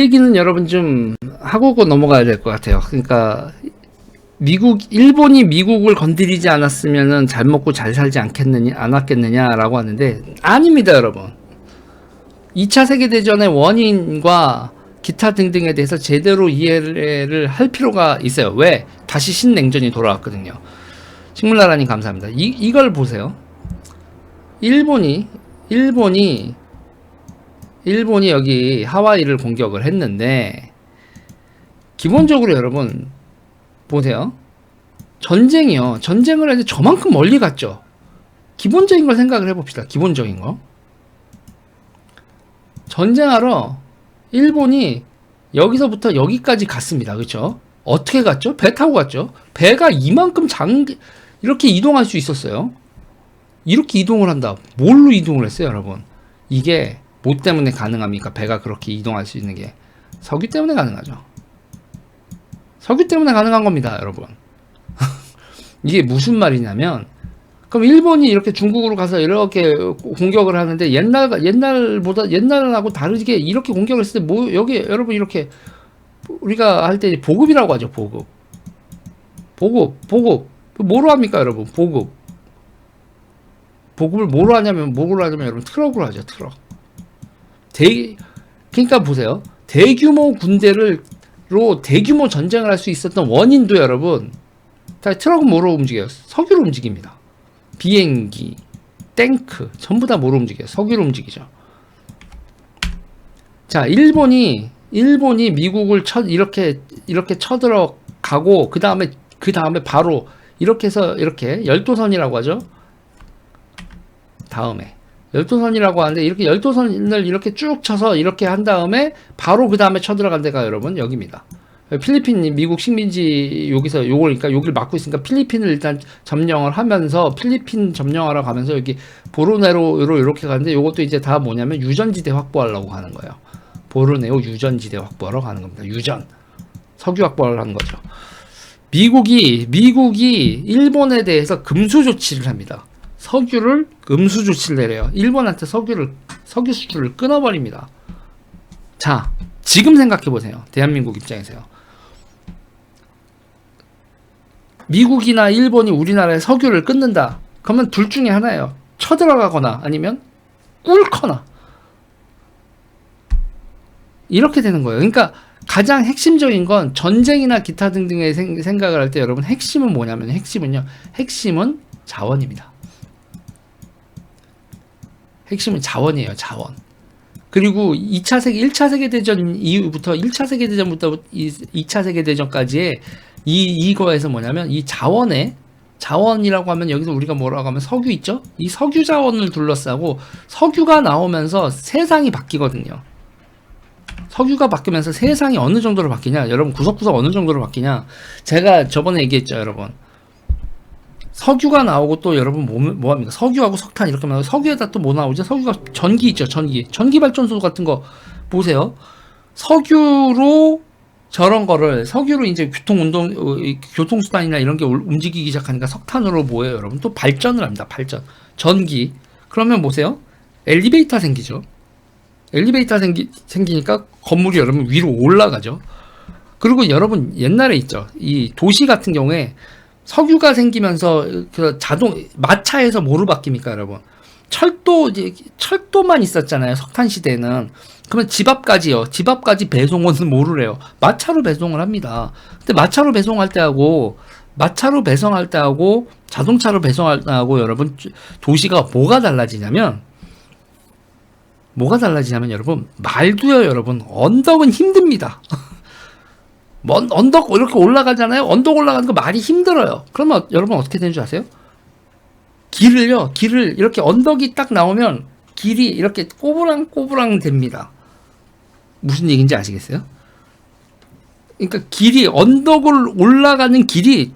얘기는 여러분 좀 하고 넘어가야 될 것 같아요. 그러니까 미국 일본이 미국을 건드리지 않았으면은 잘 먹고 잘 살지 않겠느냐 않았겠느냐라고 하는데 아닙니다, 여러분. 2차 세계 대전의 원인과 기타 등등에 대해서 제대로 이해를 할 필요가 있어요. 왜? 다시 신냉전이 돌아왔거든요. 식물나라님 감사합니다. 이 이걸 보세요. 일본이 일본이 일본이 여기 하와이를 공격을 했는데 기본적으로 여러분 보세요. 전쟁이요. 전쟁을 해서 저만큼 멀리 갔죠. 기본적인 걸 생각을 해봅시다. 기본적인 거. 전쟁하러 일본이 여기서부터 여기까지 갔습니다. 그렇죠? 어떻게 갔죠? 배 타고 갔죠. 배가 이만큼 장 이렇게 이동할 수 있었어요. 이렇게 이동을 한다. 뭘로 이동을 했어요, 여러분? 이게 뭐 때문에 가능합니까? 배가 그렇게 이동할 수 있는 게 석유 때문에 가능하죠. 석유 때문에 가능한 겁니다, 여러분. 이게 무슨 말이냐면 그럼 일본이 이렇게 중국으로 가서 이렇게 공격을 하는데 옛날 옛날보다 옛날하고 다르게 이렇게 공격을 했을 때 뭐 여기 여러분 이렇게 우리가 할 때 보급이라고 하죠, 보급. 보급, 보급. 뭐로 합니까, 여러분? 보급. 보급을 뭐로 하냐면 뭐로 하냐면 여러분 트럭으로 하죠, 트럭. 대 그러니까 보세요. 대규모 군대를 로 대규모 전쟁을 할 수 있었던 원인도 여러분 다 트럭은 뭐로 움직여요? 석유로 움직입니다. 비행기, 탱크 전부 다 뭐로 움직여요? 석유로 움직이죠. 자, 일본이 일본이 미국을 쳐 이렇게 이렇게 쳐들어가고 그 다음에 그 다음에 바로 이렇게 해서 이렇게 열도선이라고 하죠. 다음에 열도선이라고 하는데 이렇게 열도선을 이렇게 쭉 쳐서 이렇게 한 다음에 바로 그 다음에 쳐들어간 데가 여러분 여기입니다. 필리핀 미국 식민지 여기서 요걸 그러니까 여기를 막고 있으니까 필리핀을 일단 점령을 하면서 필리핀 점령하러 가면서 여기 보르네로로 이렇게 가는데 요것도 이제 다 뭐냐면 유전지대 확보하려고 가는 거예요. 보르네오 유전지대 확보하러 가는 겁니다. 유전 석유 확보를 하는 거죠. 미국이 미국이 일본에 대해서 금수 조치를 합니다. 석유를 음수 조치를 내려요. 일본한테 석유를 석유 수출을 끊어버립니다. 자, 지금 생각해 보세요. 대한민국 입장에서요. 미국이나 일본이 우리나라의 석유를 끊는다. 그러면 둘 중에 하나예요. 쳐들어가거나 아니면 꿀거나 이렇게 되는 거예요. 그러니까 가장 핵심적인 건 전쟁이나 기타 등등의 생, 생각을 할 때 여러분 핵심은 뭐냐면 핵심은요. 핵심은 자원입니다. 핵심은 자원이에요, 자원. 그리고 2차 세계, 1차 세계대전 이후부터 1차 세계대전부터 2차 세계대전까지의 이, 이거에서 뭐냐면 이 자원에 자원이라고 하면 여기서 우리가 뭐라고 하면 석유 있죠? 이 석유 자원을 둘러싸고 석유가 나오면서 세상이 바뀌거든요. 석유가 바뀌면서 세상이 어느 정도로 바뀌냐? 여러분 구석구석 어느 정도로 바뀌냐? 제가 저번에 얘기했죠, 여러분. 석유가 나오고 또 여러분 뭐, 뭐 합니까? 석유하고 석탄 이렇게 하면 석유에다 또 뭐 나오죠? 석유가 전기 있죠, 전기. 전기 발전소 같은 거 보세요. 석유로 저런 거를 석유로 이제 교통 운동 어, 교통 수단이나 이런 게 움직이기 시작하니까 석탄으로 뭐예요, 여러분? 또 발전을 합니다. 발전. 전기. 그러면 보세요. 엘리베이터 생기죠. 엘리베이터 생기 생기니까 건물이 여러분 위로 올라가죠. 그리고 여러분 옛날에 있죠. 이 도시 같은 경우에 석유가 생기면서 그 자동 마차에서 뭐로 바뀝니까, 여러분? 철도 이제 철도만 있었잖아요. 석탄 시대는. 그러면 집 앞까지요. 집 앞까지 배송은 뭐를 해요? 마차로 배송을 합니다. 근데 마차로 배송할 때하고 마차로 배송할 때하고 자동차로 배송할 때하고 여러분 도시가 뭐가 달라지냐면 뭐가 달라지냐면 여러분 말도요 여러분 언덕은 힘듭니다. 먼 언덕 이렇게 올라가잖아요. 언덕 올라가는 거 말이 힘들어요. 그러면 여러분 어떻게 되는 줄 아세요? 길을요, 길을 이렇게 언덕이 딱 나오면 길이 이렇게 꼬부랑꼬부랑 됩니다. 무슨 얘기인지 아시겠어요? 그러니까 길이 언덕을 올라가는 길이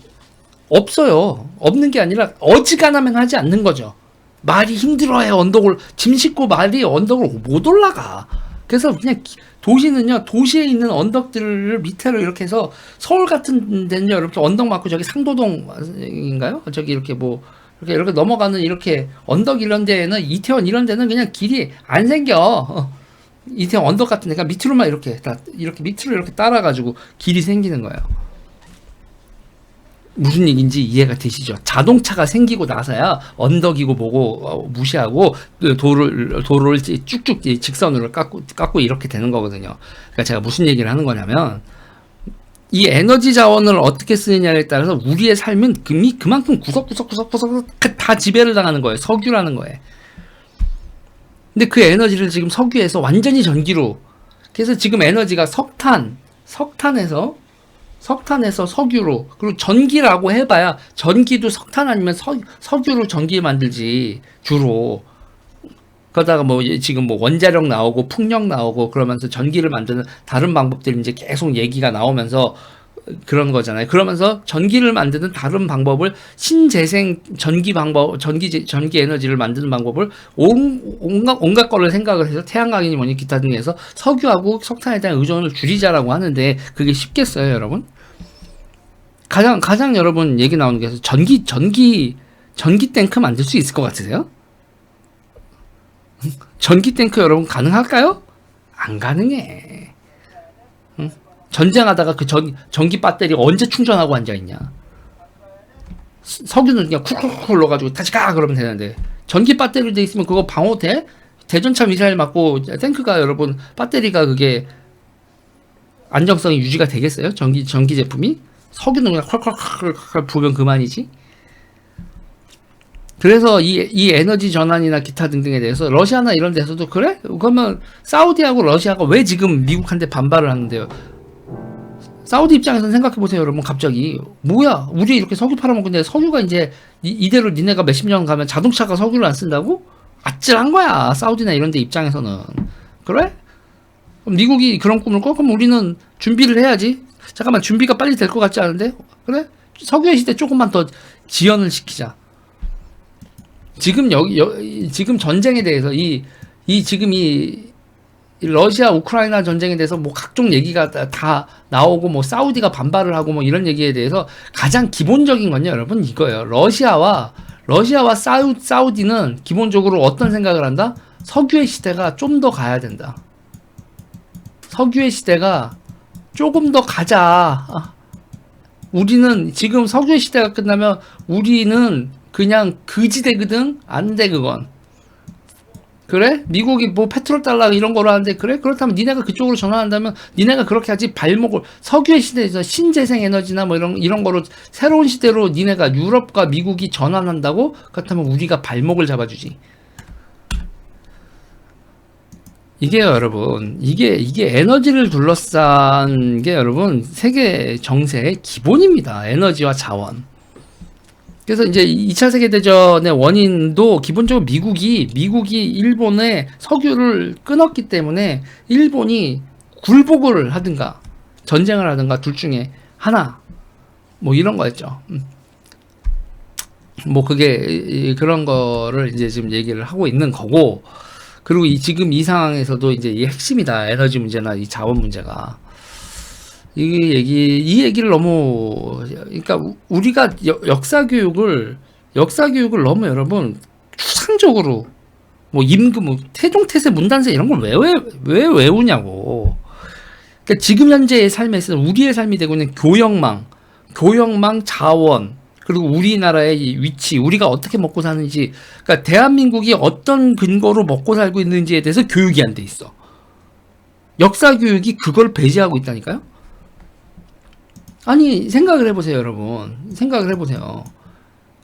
없어요. 없는 게 아니라 어지간하면 하지 않는 거죠. 말이 힘들어요. 언덕을 짐 싣고 말이 언덕을 못 올라가. 그래서 그냥 도시는요 도시에 있는 언덕들을 밑으로 이렇게 해서 서울 같은 데는요 이렇게 언덕 맞고 저기 상도동인가요? 저기 이렇게 뭐 이렇게 이렇게 넘어가는 이렇게 언덕 이런 데는 이태원 이런 데는 그냥 길이 안 생겨. 이태원 언덕 같은 데가 밑으로만 이렇게 다 이렇게 밑으로 이렇게 따라 가지고 길이 생기는 거예요. 무슨 얘기인지 이해가 되시죠? 자동차가 생기고 나서야 언덕이고 뭐고 어, 무시하고 도를 도로를 쭉쭉 직선으로 깎고 깎고 이렇게 되는 거거든요. 그러니까 제가 무슨 얘기를 하는 거냐면 이 에너지 자원을 어떻게 쓰느냐에 따라서 우리의 삶은 금이 그만큼 구석구석 구석구석 다 지배를 당하는 거예요. 석유라는 거에. 근데 그 에너지를 지금 석유에서 완전히 전기로 그래서 지금 에너지가 석탄, 석탄에서 석탄에서 석유로 그리고 전기라고 해봐야 전기도 석탄 아니면 석, 석유로 전기 만들지 주로 그러다가 뭐 지금 뭐 원자력 나오고 풍력 나오고 그러면서 전기를 만드는 다른 방법들이 이제 계속 얘기가 나오면서 그런 거잖아요. 그러면서 전기를 만드는 다른 방법을 신재생 전기 방법, 전기 제- 전기 에너지를 만드는 방법을 온, 온갖 온갖 거를 생각을 해서 태양광이니 뭐니 기타 등에서 석유하고 석탄에 대한 의존을 줄이자라고 하는데 그게 쉽겠어요, 여러분? 가장 가장 여러분 얘기 나오는 게 전기 전기 전기 탱크 만들 수 있을 것 같으세요? 전기 탱크 여러분 가능할까요? 안 가능해. 응? 전쟁하다가 그 전, 전기 배터리 언제 충전하고 앉아 있냐? 스- 석유는 그냥 쿡쿡쿡 눌러가지고 다시 가 그러면 되는데 전기 배터리 돼 있으면 그거 방어 돼? 대전차 미사일 맞고 탱크가 여러분 배터리가 그게 안정성이 유지가 되겠어요? 전기 전기 제품이 석유는 그냥 콸콸콸콸 부으면 그만이지. 그래서 이, 이 에너지 전환이나 기타 등등에 대해서 러시아나 이런 데서도 그래? 그러면 사우디하고 러시아가 왜 지금 미국한테 반발을 하는데요? 사우디 입장에서는 생각해 보세요, 여러분. 갑자기 뭐야? 우리 이렇게 석유 팔아먹는데 석유가 이제 이, 이대로 니네가 몇십 년 가면 자동차가 석유를 안 쓴다고? 아찔한 거야. 사우디나 이런 데 입장에서는 그래? 미국이 그런 꿈을 꿔? 그럼 우리는 준비를 해야지. 잠깐만 준비가 빨리 될 것 같지 않은데? 그래? 석유의 시대 조금만 더 지연을 시키자. 지금 여기 여, 이- 지금 전쟁에 대해서 이 이 지금 이, 이 러시아 우크라이나 전쟁에 대해서 뭐 각종 얘기가 다, 다 나오고 뭐 사우디가 반발을 하고 뭐 이런 얘기에 대해서 가장 기본적인 건요 여러분 이거예요 러시아와 러시아와 사우, 사우디는 기본적으로 어떤 생각을 한다 석유의 시대가 좀 더 가야 된다 석유의 시대가 조금 더 가자. 아, 우리는 지금 석유의 시대가 끝나면 우리는 그냥 그지대거든? 안 돼 그건. 그래? 미국이 뭐 페트롤 달러 이런 거로 하는데 그래? 그렇다면 니네가 그쪽으로 전환한다면 니네가 그렇게 하지 발목을 석유의 시대에서 신재생 에너지나 뭐 이런 이런 거로 새로운 시대로 니네가 유럽과 미국이 전환한다고? 그렇다면 우리가 발목을 잡아주지 이게요, 여러분. 이게, 이게 에너지를 둘러싼 게 여러분, 세계 정세의 기본입니다. 에너지와 자원. 그래서 이제 2차 세계대전의 원인도 기본적으로 미국이, 미국이 일본의 석유를 끊었기 때문에 일본이 굴복을 하든가, 전쟁을 하든가 둘 중에 하나, 뭐 이런 거였죠. 음. 뭐 그게, 그런 거를 이제 지금 얘기를 하고 있는 거고, 그리고 이 지금 이 상황에서도 이제 이 핵심이다. 에너지 문제나 이 자원 문제가. 이 얘기, 이 얘기를 너무, 그러니까 우- 우리가 여- 역사 교육을, 역사 교육을 너무 여러분, 추상적으로, 뭐 임금, 뭐 태종태세 문단세 이런 걸 왜, 왜, 왜 외우냐고. 그러니까 지금 현재의 삶에 있어서 우리의 삶이 되고 있는 교역망, 교역망 자원, 그리고 우리나라의 이 위치, 우리가 어떻게 먹고 사는지, 그러니까 대한민국이 어떤 근거로 먹고 살고 있는지에 대해서 교육이 안 돼 있어. 역사 교육이 그걸 배제하고 있다니까요? 아니, 생각을 해보세요, 여러분. 생각을 해보세요.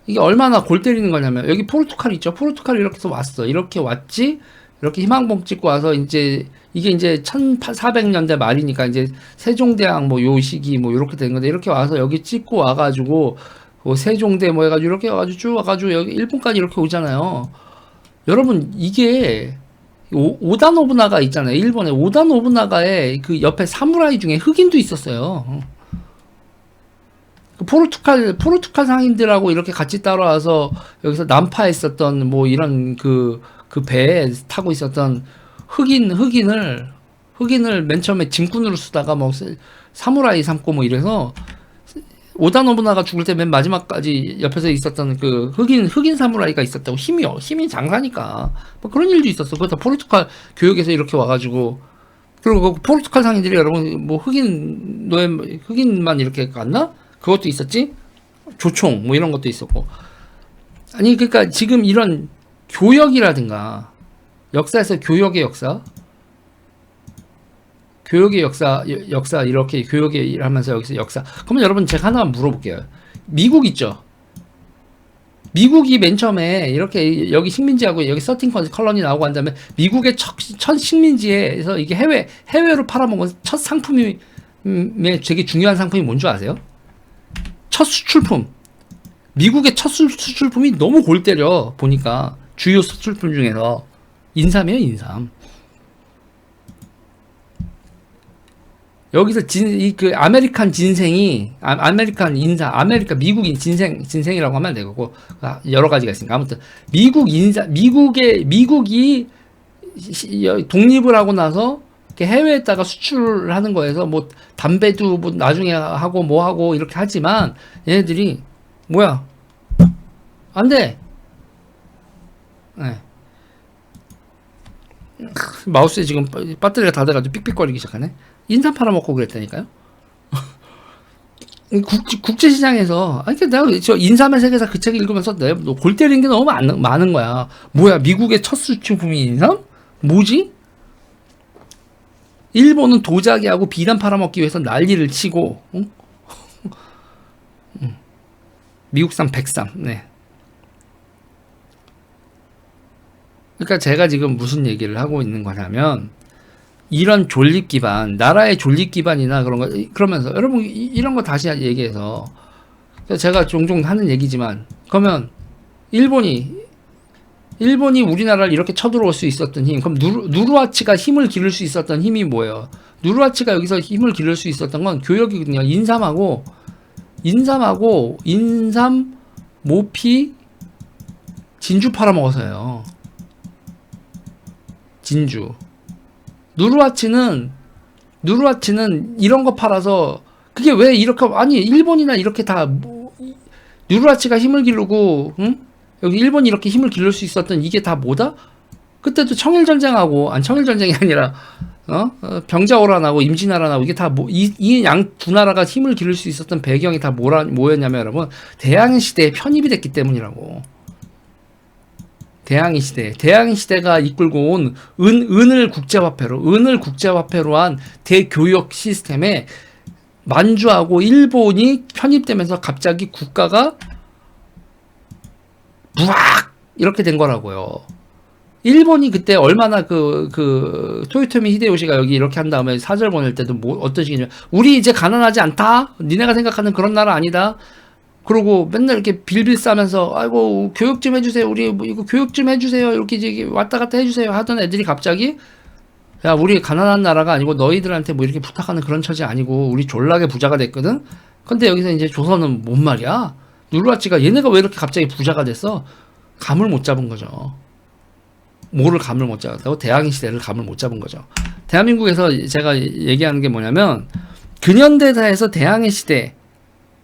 이게 얼마나 골 때리는 거냐면, 여기 포르투갈 있죠? 포르투갈이 이렇게 해서 왔어. 이렇게 왔지? 이렇게 희망봉 찍고 와서, 이제, 이게 이제 1400년대 말이니까, 이제 세종대왕 뭐 요 시기 뭐 이렇게 된 건데, 이렇게 와서 여기 찍고 와가지고, 뭐 세종대 뭐 해가지고 이렇게 와가지고 쭉 와가지고 여기 일본까지 이렇게 오잖아요. 여러분 이게 오, 오다 노부나가 있잖아요. 일본에 오다 노부나가의 그 옆에 사무라이 중에 흑인도 있었어요. 그 포르투갈 포르투갈 상인들하고 이렇게 같이 따라와서 여기서 난파했었던 뭐 이런 그 그 배에 타고 있었던 흑인 흑인을 흑인을 맨 처음에 짐꾼으로 쓰다가 뭐 사무라이 삼고 뭐 이래서 오다 노부나가 죽을 때 맨 마지막까지 옆에서 있었던 그 흑인 흑인 사무라이가 있었다고 힘이 힘이 장사니까 뭐 그런 일도 있었어. 그것도 포르투갈 교육에서 이렇게 와가지고 그리고 그 포르투갈 상인들이 여러분 뭐 흑인 노예 흑인만 이렇게 갔나? 그것도 있었지. 조총 뭐 이런 것도 있었고 아니 그러니까 지금 이런 교역이라든가 역사에서 교역의 역사 교역의 역사 여- 역사 이렇게 교역의 일 하면서 여기서 역사 그러면 여러분 제가 하나만 물어볼게요 미국 있죠 미국이 맨 처음에 이렇게 여기 식민지하고 여기 서틴 컬러니 나오고 한 다음에 미국의 첫, 첫 식민지에서 이게 해외 해외로 팔아먹은 첫 상품이 음, 되게 중요한 상품이 뭔 줄 아세요? 첫 수출품. 미국의 첫 수- 수출품이 너무 골 때려 보니까 주요 수출품 중에서 인삼이에요 인삼. 여기서 진이그 아메리칸 진생이 아, 아메리칸 인삼 아메리카 미국인 진생 진생이라고 하면 되고 아, 여러 가지가 있으니까 아무튼 미국 인삼 미국의 미국이 독립을 하고 나서 해외에다가 수출을 하는 거에서 뭐 담배도 뭐 나중에 하고 뭐 하고 이렇게 하지만 얘네들이 뭐야 안 돼. 네. 마우스에 지금 배- 배터리가 다 돼가지고 삑삑거리기 시작하네. 인삼 팔아먹고 그랬다니까요. 국, 국제시장에서 아니 내가 저 인삼의 세계사 그 책 읽으면서 내가 골 때리는 게 너무 많은, 거야. 뭐야 미국의 첫 수출품이 인삼? 뭐지? 일본은 도자기하고 비단 팔아먹기 위해서 난리를 치고 응? 음. 미국산 백삼 네. 그러니까 제가 지금 무슨 얘기를 하고 있는 거냐면 이런 존립 기반 나라의 존립 기반이나 그런 거 그러면서 여러분 이- 이런 거 다시 얘기해서 제가 종종 하는 얘기지만 그러면 일본이 일본이 우리나라를 이렇게 쳐들어올 수 있었던 힘 그럼 누르, 누르하치가 힘을 기를 수 있었던 힘이 뭐예요? 누르하치가 여기서 힘을 기를 수 있었던 건 교역이거든요. 인삼하고 인삼하고 인삼 모피 진주 팔아먹어서요. 진주. 누르하치는 누르하치는 이런 거 팔아서 그게 왜 이렇게 아니 일본이나 이렇게 다 뭐, 누르하치가 힘을 기르고 응? 여기 일본이 이렇게 힘을 기를 수 있었던 이게 다 뭐다? 그때도 청일 전쟁하고 안 청일 전쟁이 아니라 어? 어, 병자호란하고 임진왜란하고 이게 다이이양 두 나라가 힘을 기를 수 있었던 배경이 다 뭐라 뭐였냐면 여러분 대항해 시대에 편입이 됐기 때문이라고. 대항해 시대, 대항해 시대가 이끌고 온 은, 은을 국제화폐로, 은을 국제화폐로 한 대교역 시스템에 만주하고 일본이 편입되면서 갑자기 국가가 부악 이렇게 된 거라고요. 일본이 그때 얼마나 그, 그, 토요토미 히데요시가 여기 이렇게 한 다음에 사절 보낼 때도 뭐, 어떤 식이냐. 우리 이제 가난하지 않다? 니네가 생각하는 그런 나라 아니다? 그러고 맨날 이렇게 빌빌 싸면서, 아이고, 교육 좀 해주세요. 우리 뭐 이거 교육 좀 해주세요. 이렇게 이제 왔다 갔다 해주세요. 하던 애들이 갑자기, 야, 우리 가난한 나라가 아니고 너희들한테 뭐 이렇게 부탁하는 그런 처지 아니고, 우리 졸라게 부자가 됐거든? 근데 여기서 이제 조선은 뭔 말이야? 누르하치가 얘네가 왜 이렇게 갑자기 부자가 됐어? 감을 못 잡은 거죠. 뭐를 감을 못 잡았다고? 대항해 시대를 감을 못 잡은 거죠. 대한민국에서 제가 얘기하는 게 뭐냐면 근현대사에서 대항해 시대,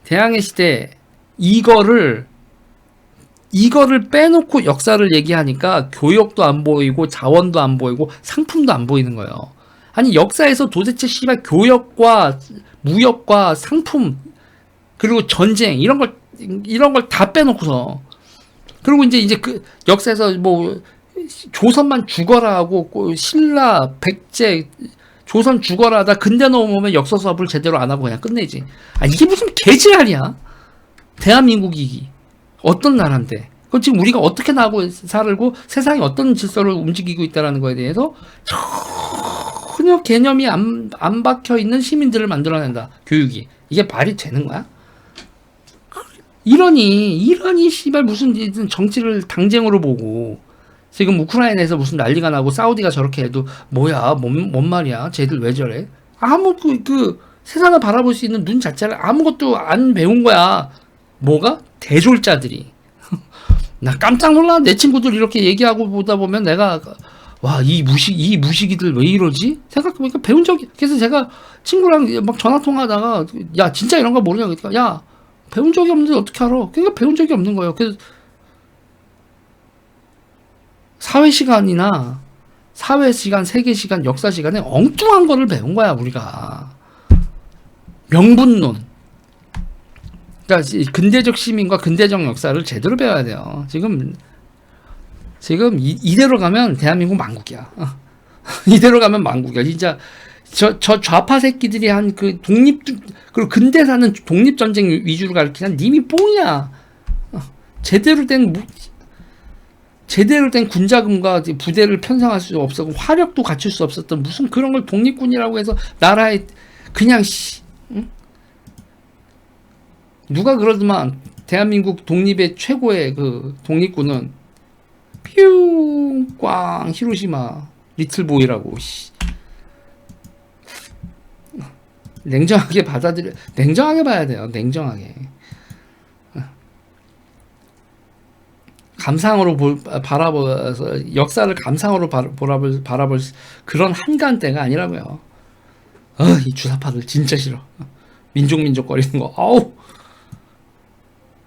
대항해 시대 이거를 이거를 빼놓고 역사를 얘기하니까 교역도 안 보이고 자원도 안 보이고 상품도 안 보이는 거예요. 아니 역사에서 도대체 씨발 교역과 무역과 상품 그리고 전쟁 이런 걸 이런 걸 다 빼놓고서 그리고 이제 이제 그 역사에서 뭐 조선만 죽어라 하고 그 신라 백제 조선 죽어라 하다 근대 넘어오면 역사 수업을 제대로 안 하고 그냥 끝내지. 아 이게 무슨 개지랄이야? 대한민국이 어떤 나라인데? 그럼 지금 우리가 어떻게 나고 살고 세상이 어떤 질서를 움직이고 있다라는 거에 대해서 전혀 개념이 안, 안 박혀 있는 시민들을 만들어낸다. 교육이 이게 말이 되는 거야? 이러니 이러니 씨발 무슨 정치를 당쟁으로 보고 지금 우크라이나에서 무슨 난리가 나고 사우디가 저렇게 해도 뭐야 뭔, 뭔 말이야 쟤들 왜 저래 아무 그, 그 세상을 바라볼 수 있는 눈 자체를 아무것도 안 배운 거야 뭐가 대졸자들이 나 깜짝 놀라 내 친구들 이렇게 얘기하고 보다 보면 내가 와 이 무식 이 무식이들 왜 이러지 생각해보니까 배운 적이 그래서 제가 친구랑 막 전화 통화하다가 야 진짜 이런 거 모르냐 그러니까 야 배운 적이 없는데 어떻게 알아? 그러니까 배운 적이 없는 거예요. 그래서 사회 시간이나 사회 시간, 세계 시간, 역사 시간에 엉뚱한 거를 배운 거야 우리가 명분론. 그러니까 이 근대적 시민과 근대적 역사를 제대로 배워야 돼요. 지금 지금 이, 이대로 가면 대한민국 망국이야. 어. 이대로 가면 망국이야. 진짜 저, 저 좌파 새끼들이 한 그 독립, 그리고 근대 사는 독립 전쟁 위주로 가르치는 님이 뽕이야. 어, 제대로 된, 무- 제대로 된 군자금과 부대를 편성할 수 없었고, 화력도 갖출 수 없었던 무슨 그런 걸 독립군이라고 해서 나라에 그냥, 씨, 응? 누가 그러더만, 대한민국 독립의 최고의 그 독립군은, 퓨, 꽝, 히로시마, 리틀보이라고, 씨. 냉정하게 받아들여 냉정하게 봐야 돼요. 냉정하게. 감상으로 볼, 바라보서 역사를 감상으로 바, 바라볼, 바라볼 그런 한간대가 아니라고요. 어, 이 주사파들 진짜 싫어. 민족 민족 거리는 거. 아우